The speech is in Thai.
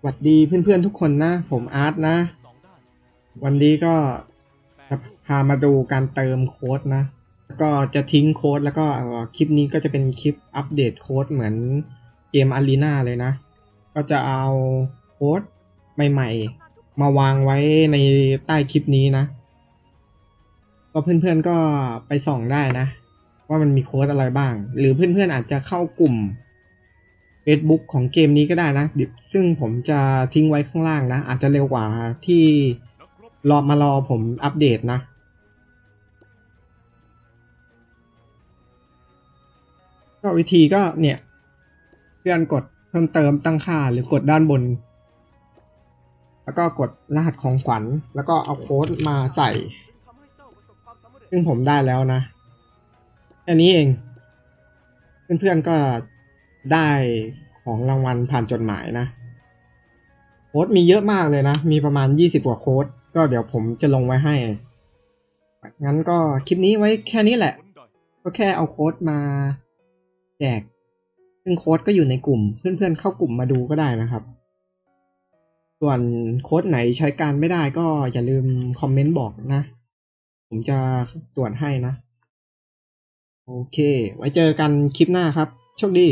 สวัสดีเพื่อนๆทุกคนนะ ผมอาร์ตนะ วันนี้ก็จะพามาดูการเติมโค้ดนะ ก็จะทิ้งโค้ดแล้วก็คลิปนี้ก็จะเป็นคลิปอัปเดตโค้ดเหมือนเกมอารีนาเลยนะ ก็จะเอาโค้ดใหม่ๆ มาวางไว้ในใต้คลิปนี้นะ ก็เพื่อนๆก็ไปส่องได้นะ ว่ามันมีโค้ดอะไรบ้าง หรือเพื่อนๆอาจจะเข้ากลุ่ม Facebook ของเกมนี้ก็ได้นะซึ่งผมจะทิ้งไว้ข้างล่างนะ อาจจะเร็วกว่าที่รอมารอผมอัปเดตนะก็วิธีก็เนี่ยเพื่อนกดเพิ่มเติมตั้งค่าหรือกดด้านบน แล้วก็กดรหัสของขวัญ แล้วก็เอาโค้ดมาใส่ ซึ่งผมได้แล้วนะ แค่นี้เอง เพื่อนๆก็ ได้ของรางวัลผ่านจดหมายนะ โค้ดมีเยอะมากเลยนะ มีประมาณยี่สิบกว่าโค้ด ก็เดี๋ยวผมจะลงไว้ให้ งั้นก็คลิปนี้ไว้แค่นี้แหละ ก็แค่เอาโค้ดมาแจก ซึ่งโค้ดก็อยู่ในกลุ่ม เพื่อนๆเข้ากลุ่มมาดูก็ได้นะครับ ส่วนโค้ดไหนใช้การไม่ได้ก็อย่าลืมคอมเมนต์บอกนะ ผมจะตรวจให้นะ โอเค ไว้เจอกันคลิปหน้าครับ โชคดี